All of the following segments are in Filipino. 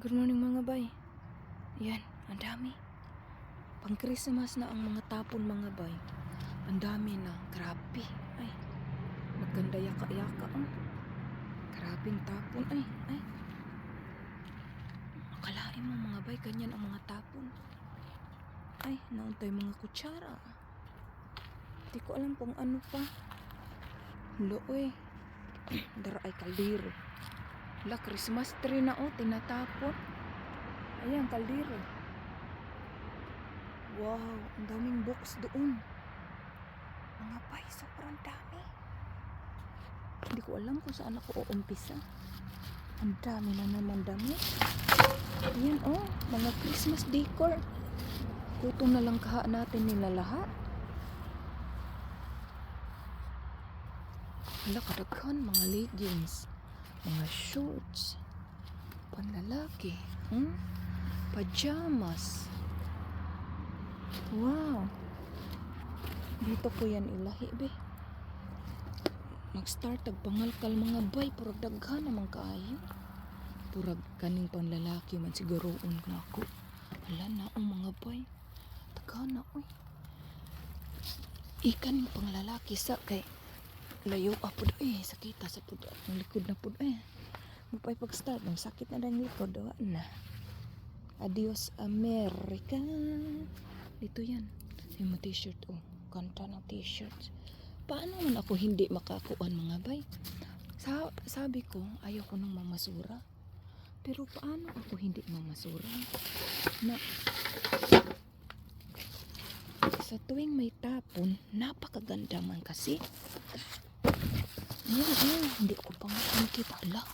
Good morning mga bay. Yan, ang dami. Pang Christmas na ang mga tapon mga bay. Ang dami na. Grabe. Ay, maganda yaka-yaka. Oh. Grabing tapon. Ay, ay. Akalain mo mga bay, ganyan ang mga tapon. Ay, nauntay mga kutsara. Hindi ko alam kung ano pa. Looy. Dara ay kaldero. La, Christmas tree na oh, tinatapon. Ayan, kaldero. Wow, ang daming box doon. Mga bay, sobrang dami. Hindi ko alam kung saan ako uumpisa. Ang dami na naman dami. Ayan oh, mga Christmas decor. Kutong na lang kaha natin nila lahat. Hala, kadaghan mga leggings, mga shorts, panlalaki, hmm? pajamas. Wow. Dito ko yan ilahi, be. Nag-start ag pangalkal mga bay, purag daghan naman kaayo. Purag kaning panlalaki man siguroon na ako. Hala na ang mga bay. Daghan na, oy. Ikan panglalaki sa kay layo apo eh. Sakita sa pud ang likod na pud eh. Mupay pag start ang sakit na lang likod dawa na. Adios America dito yan. Yung mga t-shirt oh. Kanta ng t-shirt. Paano man ako hindi makakuan mga bay? Sa sabi ko ayaw ko ng mamasura. Pero paano ako hindi mamasura? Na sa tuwing may tapon napakaganda man kasi Ayan, ayan. Hindi ko pa nga nakita. Ala,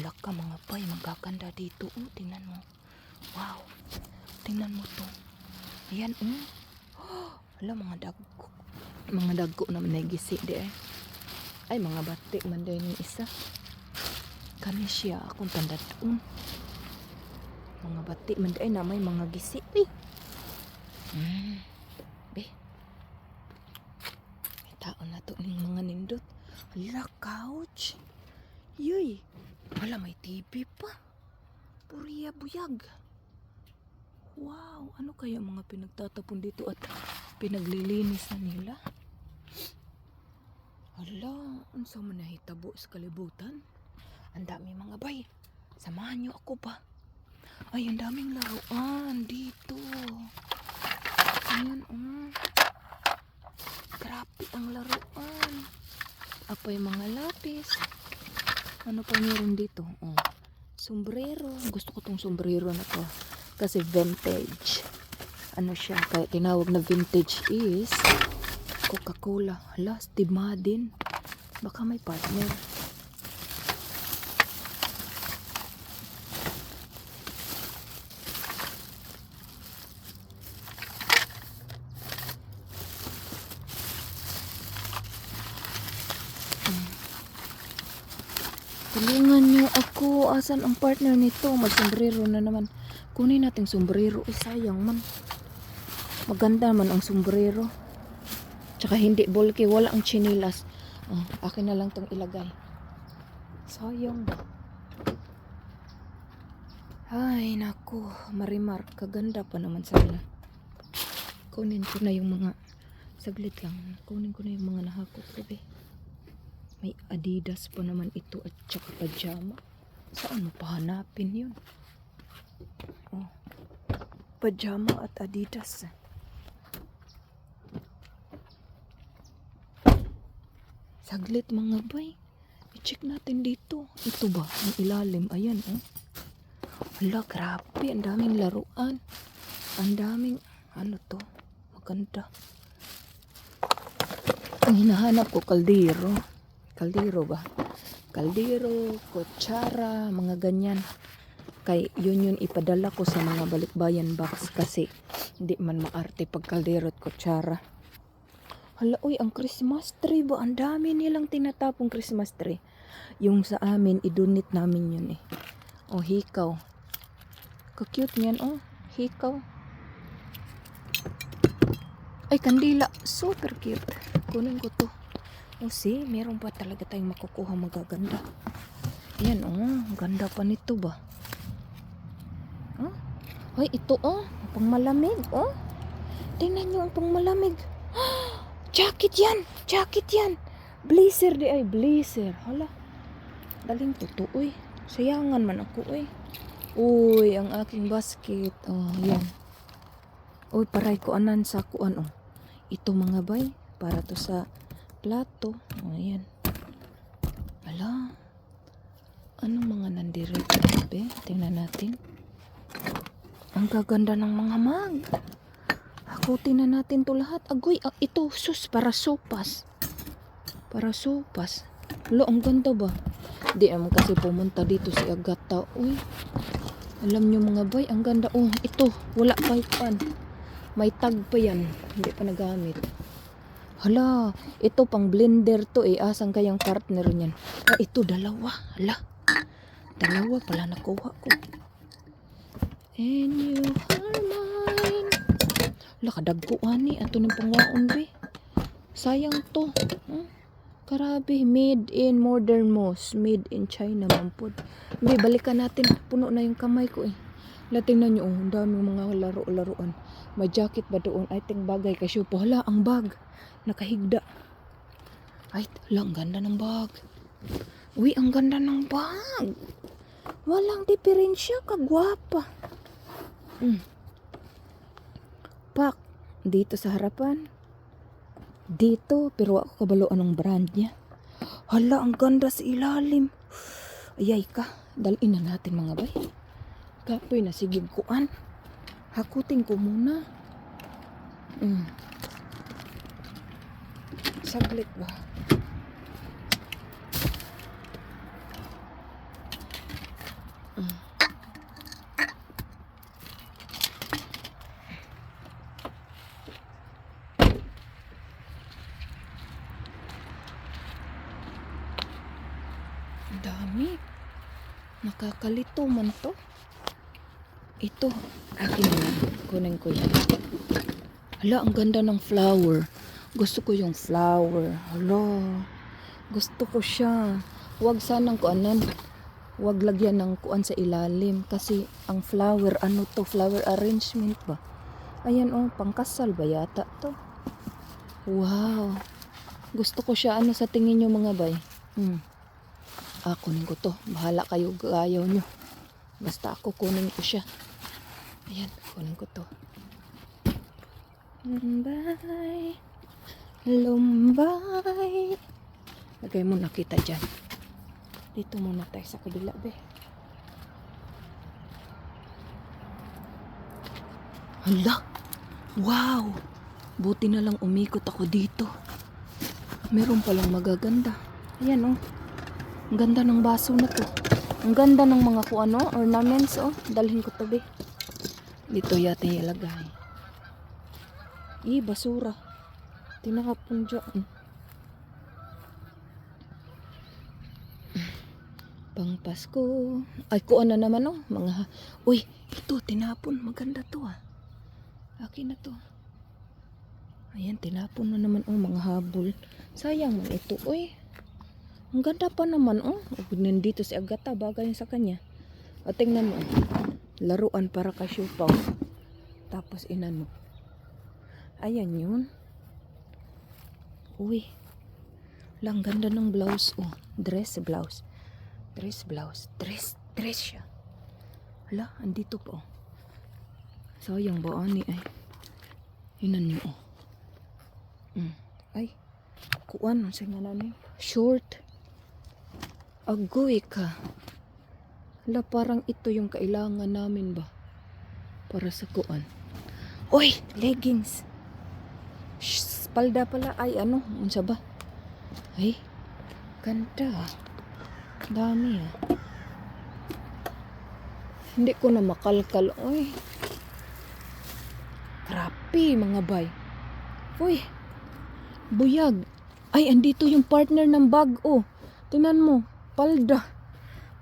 ala ka mga pay. Magkakanda dito. Oh, tingnan mo. Wow. Tingnan mo to. Ayan, oh. Oh, ala, mga dagko. Mga dagko naman na gisi di eh. Ay, mga bati man din yung isa. Kani siya akong tanda doon. Mga bati man din na may mga gisi. Eh. Hmm. Be. May tao na to ning mga nindot. Hala, couch. Yuy. Wala, may TV pa. Puriya buyag. Wow, ano kaya mga pinagtatapon dito at pinaglilinis na nila? Hala, unsa man nahitabo sa kalibutan? Ang dami mga bay. Samahan niyo ako pa. Ay, ang daming laruan dito. Ayan, um. Grabe ang laruan. Yung mga lapis. Ano pa meron dito? Oh. Sombrero. Gusto ko tong sombrero na to. Kasi vintage. Ano siya? Kaya tinawag na vintage is Coca-Cola. Hala, Steve Madden. Baka may partner. Tulungan niyo ako. Asan ang partner nito? Mag-sombrero na naman. Kunin natin sombrero. Eh, sayang man. Maganda man ang sombrero. Tsaka hindi bulky. Wala ang chinilas. Oh, akin na lang tong ilagay. Sayang. Ay, naku. Marimar. Kaganda pa naman sana. Kunin ko na yung mga... Saglit lang. Kunin ko na yung mga nahakot ko. May Adidas pa naman ito at saka pajama. Saan mo pahanapin yun? Oh. Pajama at Adidas. Saglit mga bay. I-check natin dito. Ito ba? Ang ilalim. Ayan, oh. Hala, grabe. Ang daming laruan. Ang daming, ano to? Maganda. Ang hinahanap ko, kaldero kaldero ba? Kaldero, kutsara, mga ganyan. Kay yun yun ipadala ko sa mga balikbayan box kasi hindi man maarte pag kaldero at kutsara. Hala, uy, ang Christmas tree ba? Ang dami nilang tinatapong Christmas tree. Yung sa amin, idunit namin yun eh. Oh, hikaw. Ka-cute niyan, oh. Hikaw. Ay, kandila. Super cute. Kunin ko to. Oh, see, meron pa talaga tayong makukuha magaganda. Yan, oh, ganda pa nito ba? Oh. Hoy, ito oh. Pang malamig, oh. Tingnan nyo ang pang malamig. Jacket yan! Jacket yan! Blazer di ay, blazer. Hala. Daling totoo, uy. Sayangan man ako, uy. Uy, ang aking basket. Oh, yan. Uy, paray ko anan sa kuan, oh. Ito mga bay, para to sa plato. Oh, yan. Ala. Anong mga nandiri? Be, tingnan natin. Ang gaganda ng mga mag. Hakutin na natin to lahat. Agoy, ah, ito, sus, para sopas. Para sopas. Lo, ang ganda ba? Di naman kasi pumunta dito si Agata. Uy, alam nyo mga bay, ang ganda. Oh, ito, wala pa pan. May tag pa yan. Hindi pa nagamit. Hala, ito pang blender to eh. Asan kayang partner niyan? Ah, ito, dalawa. Hala, dalawa pala nakuha ko. And you are mine. Hala, kadagkuhan ni. Ato ng pangwaon be. Sayang to. Hmm? Karabi, made in modern moss. Made in China, mampod. Be, balikan natin. Puno na yung kamay ko eh. Lating na nyo, oh, ang dami mga laro-laruan. May jacket ba doon? I think bagay kasi po. Hala, ang bag. Nakahigda. Ay, hala, ang ganda ng bag. Uy, ang ganda ng bag. Walang diferensya, kagwapa. Mm. Pak, dito sa harapan. Dito, pero ako kabalo anong brand niya. Hala, ang ganda sa ilalim. Ayay ka, dalin na natin mga bay. Kapoy na sigig kuan. Hakutin ko muna. Mm. Saglit ba? Mm. Dami. Nakakalito man to. Ito, akin na. Kunin ko yan. Hala, ang ganda ng flower. Gusto ko yung flower. Hala, gusto ko siya. Huwag sanang kuanan. Huwag lagyan ng kuan sa ilalim. Kasi ang flower, ano to? Flower arrangement ba? Ayan oh, pangkasal ba yata to? Wow. Gusto ko siya. Ano sa tingin nyo mga bay? Hmm. Ah, kunin ko to. Bahala kayo gayaw nyo. Basta ako kunin ko siya. Ayan, kunin ko to. Lumbay. Lumbay. Lagay mo nakita dyan. Dito muna tayo sa kabila, be. Hala! Wow! Buti na lang umikot ako dito. Meron palang magaganda. Ayan, oh. Ang ganda ng baso na to. Ang ganda ng mga kung ano, ornaments, oh. Dalhin ko to, be. Dito yata ilagay. Ih, basura. Tinakapon dyan. Pang Pasko. Ay, kuan na naman, oh. Mga, uy, ito, tinapon. Maganda to, ah. Akin na to. Ayan, tinapon na naman, oh, mga habol. Sayang man ito, uy. Ang ganda pa naman, oh. Oh, Nandito si Agata, bagay sa kanya. O, tingnan mo. Laruan para ka syupaw. Tapos inano. Ayan yun. Uy. Lang ganda ng blouse, oh. Dress blouse. Dress blouse. Dress, dress siya. Hala, andito po. oh. Sayang ba, ani, ay. Inan niyo, oh. Mm. Ay, kuan, sa nga. Short. Agoy ka. Hala, parang ito yung kailangan namin ba? Para sa kuan. Uy, leggings. Shh, palda pala. Ay, ano? Unsa ba? Ay, ganda. Dami ah. Hindi ko na makalkal. Uy. Grabe, mga bay. Uy. Buyag. Ay, andito yung partner ng bag. Oh, tinan mo. Palda.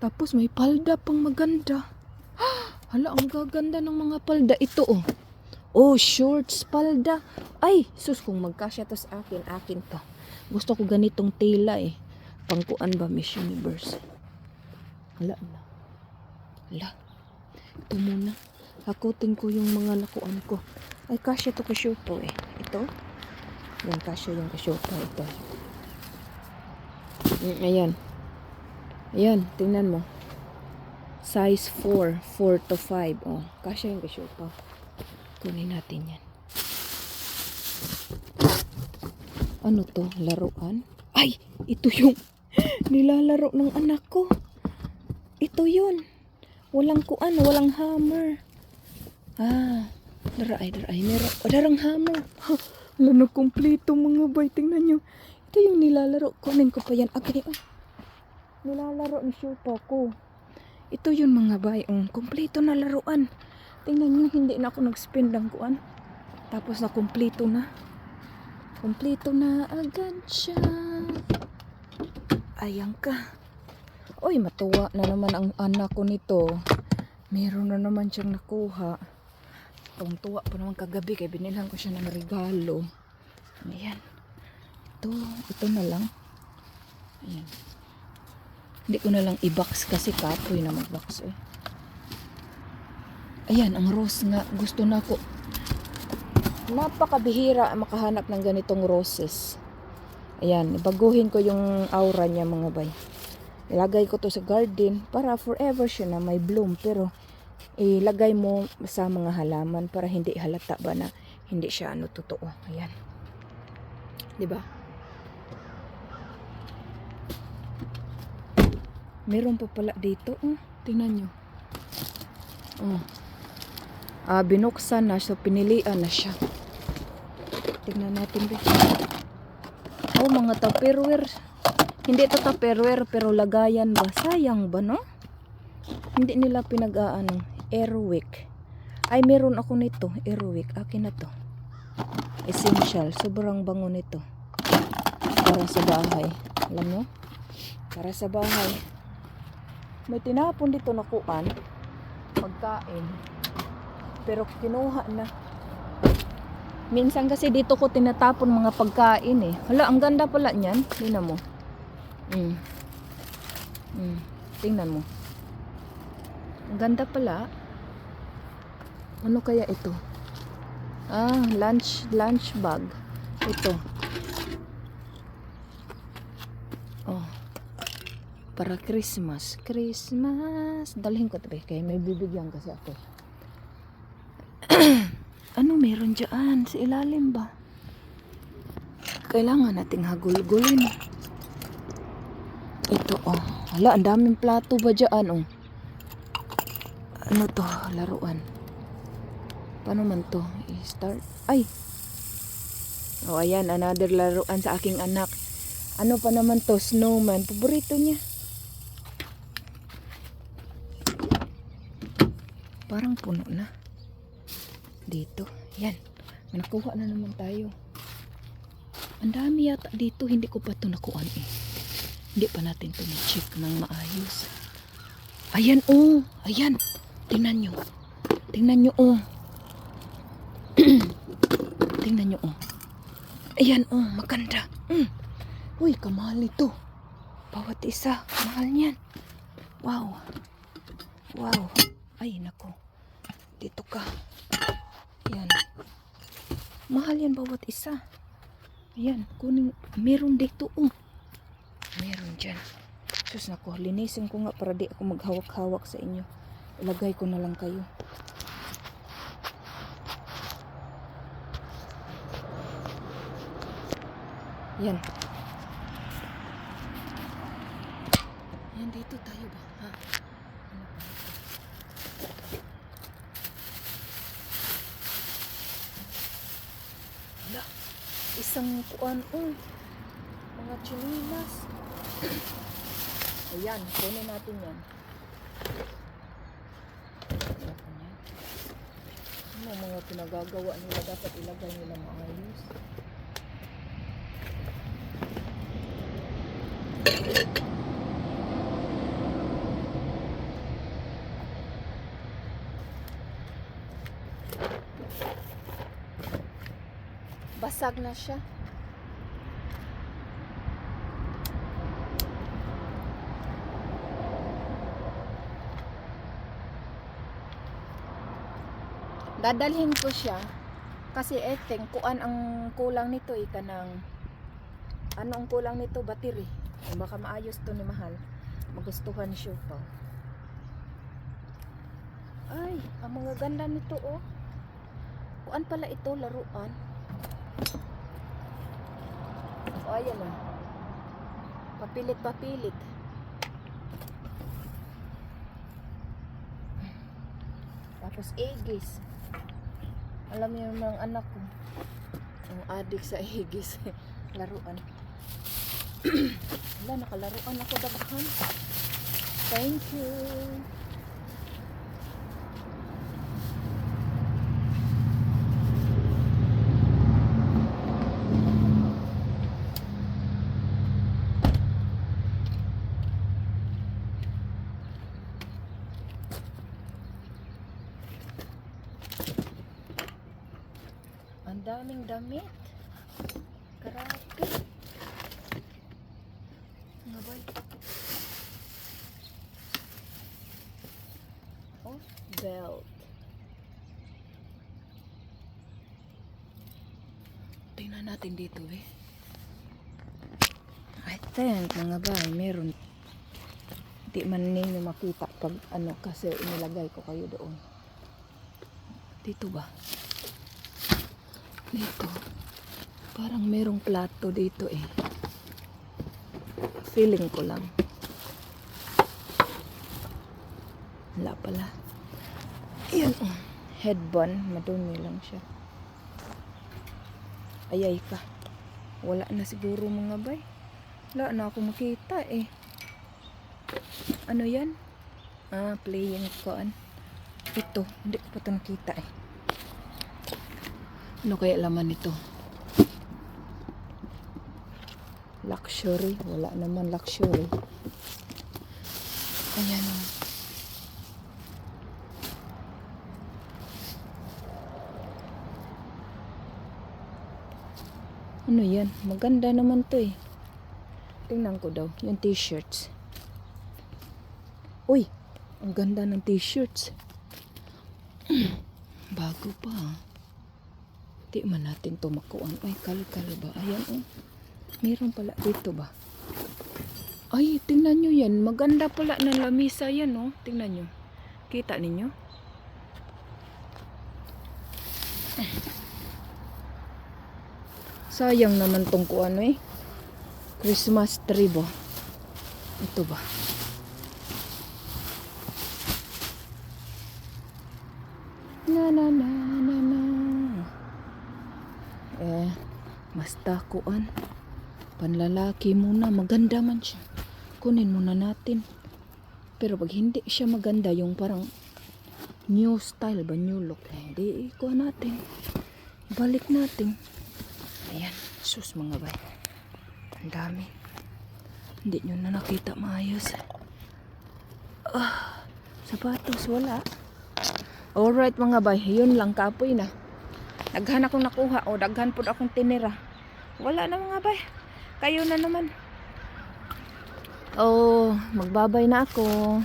Tapos may palda pang maganda. Hala, ang gaganda ng mga palda. Ito oh. Oh, shorts, palda. Ay, sus, kung magkasya to sa akin, akin to. Gusto ko ganitong tela eh. Pangkuan ba Miss Universe? Hala, hala. Hala. ito muna. Hakutin ko yung mga nakuan ko. Ay, kasya to kasyupo eh. Ito? Yan, kasya yung kasyupo. Ito. Mm, ayan. Ayan, tingnan mo. Size 4. 4 to 5. Oh, kasya yung kasyupo. Kunin natin yan. Ano to? Laruan? Ay! Ito yung nilalaro ng anak ko. Ito yun. Walang kuan, walang hammer. Ah, daray, daray. Meron, oh, darang hammer. Ha, wala na kumpleto mga bay. Tingnan nyo. Ito yung nilalaro. Kunin ko pa yan. Agad ah. Nilalaro ni Shupa ko. Ito yun mga bay. Um, kumpleto na laruan. Tingnan nyo, hindi na ako nag-spend ng kuan. Tapos na kumpleto na. Kumpleto na agad siya. Ayan ka. Uy, matuwa na naman ang anak ko nito. Meron na naman siyang nakuha. Tuwang-tuwa pa naman kagabi kaya binilhan ko siya ng regalo. Ayan. Ito, ito na lang. Ayan. Hindi ko na lang i-box kasi kapoy na mag-box eh. Ayan, ang rose nga. Gusto na ko. Napakabihira makahanap ng ganitong roses. Ayan, baguhin ko yung aura niya mga bay. Ilagay ko to sa garden para forever siya na may bloom. Pero ilagay mo sa mga halaman para hindi halata ba na hindi siya ano totoo. Ayan. 'Di ba? Meron pa pala dito. Oh, tingnan nyo. Oh. Ah, binuksan na. So, pinilian na siya. Tingnan natin ba. Oh, mga tupperware. Hindi ito tupperware, pero lagayan ba? Sayang ba, no? Hindi nila pinag-aano. Airwick. Ay, meron ako nito. Airwick. Akin na to. Essential. Sobrang bango nito. Para sa bahay. Alam nyo? Para sa bahay. May tinapon dito na kuan. Pagkain. Pero kinuha na. Minsan kasi dito ko tinatapon mga pagkain eh. Hala, ang ganda pala niyan. Tingnan mo. Mm. Mm. Tingnan mo. Ang ganda pala. Ano kaya ito? Ah, lunch lunch bag. Ito. Oh. Para Christmas. Christmas. Dalhin ko tabi. Kaya may bibigyan kasi ako. ano meron dyan? Sa ilalim ba? Kailangan nating hagulgulin. Ito oh. Hala, ang daming plato ba dyan oh. Ano to? Laruan. Paano man to? I-start. Ay! Oh, ayan. Another laruan sa aking anak. Ano pa naman to? Snowman. Paborito niya. Parang puno na. Dito. Yan. Nakuha na naman tayo. Ang dami yata dito. Hindi ko pa ito nakuhaan eh. Hindi pa natin ito check ng maayos. Ayan oh. Ayan. Tingnan nyo. Tingnan nyo oh. Tingnan nyo oh. Ayan oh. Maganda. Mm. Uy, kamahal ito. Bawat isa. Mahal niyan. Wow. Wow. Ay, nako. Dito ka. Yan. Mahal yan bawat isa. Ayan, kunin. Meron dito, oh. Meron dyan. Sus, nako. Linisin ko nga para di ako maghawak-hawak sa inyo. Ilagay ko na lang kayo. Yan. Yan, dito tayo ba? Ha? Ano ba? Wala. Isang kuan oh. Mga chinilas. Ayan, kunin natin yan. Ano mga pinagagawa nila dapat ilagay nila maayos. Basag na siya. dadalhin ko siya. Kasi think kuan ang kulang nito eh kanang ano ang kulang nito? Battery. Eh, baka maayos to ni mahal. Magustuhan siya pa. Ay ang mga ganda nito oh. Kuan pala ito laruan oh ayan na. Papilit papilit tapos egis alam niyo yung mga anak ko. Ang adik sa egis laruan. Wala nakalaruan ako daghan. Thank you daming damit. Karate. Nga ba? Oh, belt. Tingnan natin dito eh. I think mga bay, meron. Di man ninyo makita pag ano kasi inilagay ko kayo doon. Dito ba? Dito. Parang merong plato dito eh. Feeling ko lang. Wala pala. Ayan. Headband. Madumi lang siya. Ayay ka. Wala na siguro mga bay. Wala na ako makita eh. Ano yan? Ah, playing con. Ito. Hindi ko pa ito nakita eh. Ano kaya laman nito? Luxury. Wala naman luxury. Ayan o. Ano yan? Maganda naman to eh. Tingnan ko daw. Yung t-shirts. Uy! Ang ganda ng t-shirts. Bago pa ah. Di man natin to makuan. Ay, kalo-kalo ba? Ayan, oh. Meron pala dito ba? Ay, tingnan nyo yan. Maganda pala ng lamisa yan, oh. Tingnan nyo. Kita ninyo? Sayang naman tong kuan, eh. Christmas tree ba? Ito ba? Na na na na na. Eh, mas takuan. Panlalaki muna, maganda man siya. Kunin muna natin. Pero pag hindi siya maganda, yung parang new style ba, new look, eh, di ikuha natin. Balik natin. Ayan, sus mga bay. Ang dami. Hindi nyo na nakita maayos. Ah, sapatos, wala. Alright mga bay, yun lang kapoy na. Daghan akong nakuha o daghan po akong tinira. Wala na mga bay. Kayo na naman. Oh, magbabay na ako.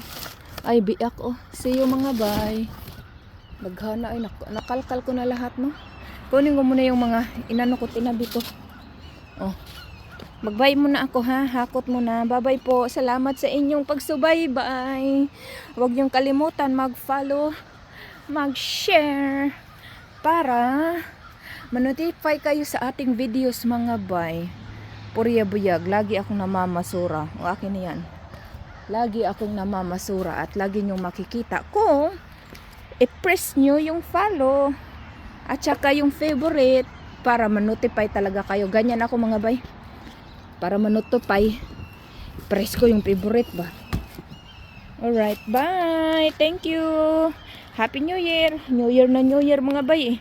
Ay, biyak oh. See you mga bay. Daghana ay nak nakalkal ko na lahat mo. Kunin ko muna yung mga inano ko tinabi ko. Oh. Magbay muna ako ha. Hakot muna. Bye-bye po. Salamat sa inyong pagsubaybay. Huwag niyong kalimutan mag-follow, mag-share para manotify kayo sa ating videos mga bay. Purya buyag, lagi akong namamasura. O akin na yan. Lagi akong namamasura at lagi niyong makikita kung i-press nyo yung follow at saka yung favorite para manotify talaga kayo. Ganyan ako mga bay. Para manotify, press ko yung favorite ba. Alright, bye! Thank you! Happy New Year! New Year na New Year mga bay eh.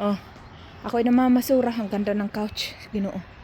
Oh, ako ay namamasura. Ang ganda ng couch. Ginoo.